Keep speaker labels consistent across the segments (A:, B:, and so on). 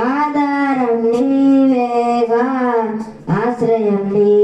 A: ఆధారం నీవేగా ఆశ్రయం నీ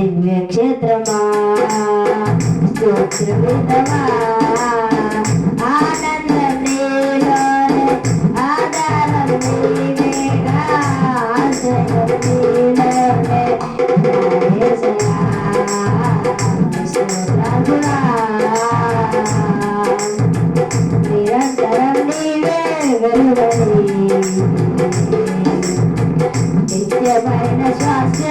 A: దివ్య దివ్యక్షేత్రమా? స్తోత్రమితమా? నిత్యమైన శాస్త్రీ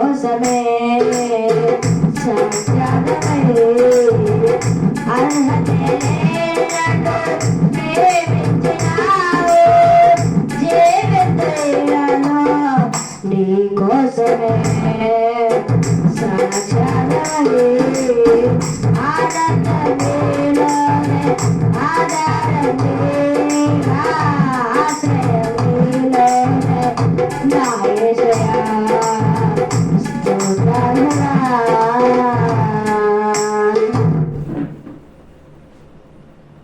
A: కోసమే నీ కోసమే సాక్షాలే